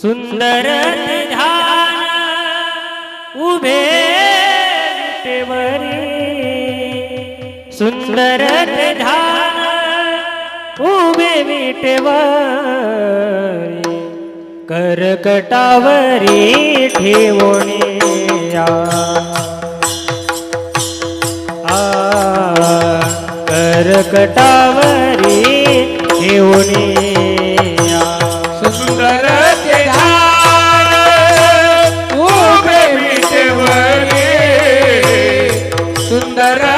सुंदर ध्यान उभे विटेवरी सुंदर ध्यान उभे विटेवरी करकटावरी ठेवणी आ करकटावरी ठेवणी சுந்தரா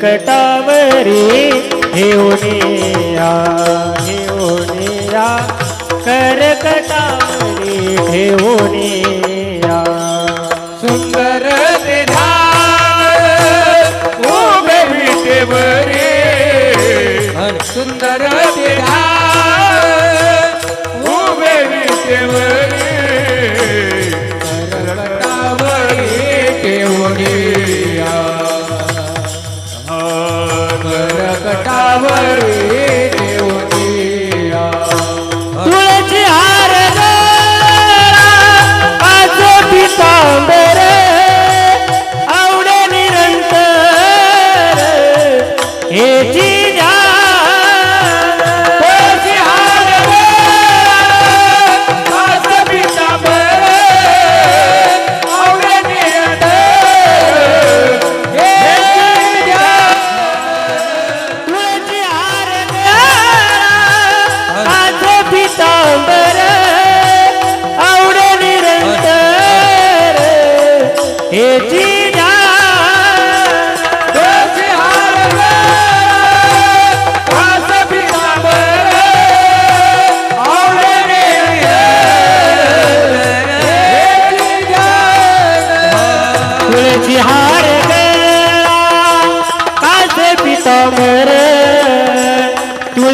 कटावरी ठेवण्या ठेवण्या करकटावरी ठेवण्या सुंदर ते धाम ओ बेबी सुंदर ते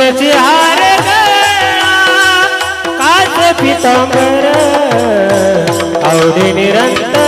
तुळशी हार काच पितांबर आवडी निरंतर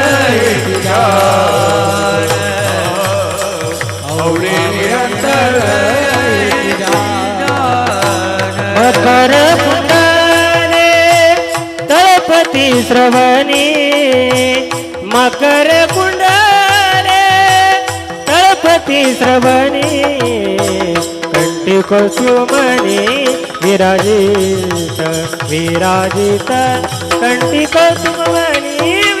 श्रवणी मकर कुंडले तळपती श्रवणी कंठी कुसुमणी विराजित विराजित कंठी कुसुमणी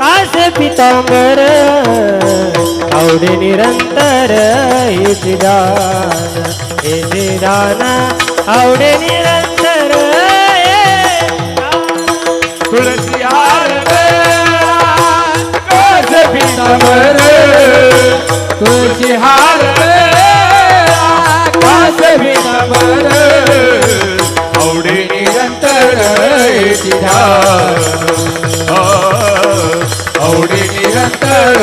कास पितांबर आवडे निरंतर हेची दान. हेची दान आवडे निरंतर तुळशी हार कास पितांबर तुळशी हार कास पितांबर आवडे निरंतर येती धार आवडे निरंतर